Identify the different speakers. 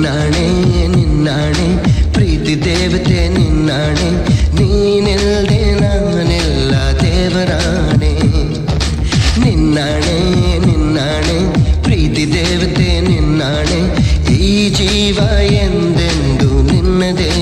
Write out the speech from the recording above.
Speaker 1: ನಿನ್ನಾಣೆ ನಿನ್ನಾಣೆ, ಪ್ರೀತಿ ದೇವತೆ ನಿನ್ನಾಣೆ ನೀನೆಲ್ಲದೆ ನಾನೆಲ್ಲ ದೇವರಾಣೆ. ನಿನ್ನಾಣೆ ನಿನ್ನಾಣೆ, ಪ್ರೀತಿ ದೇವತೆ ನಿನ್ನಾಣೆ, ಈ ಜೀವ ಎಂದೆಂದು ನಿನ್ನದೇ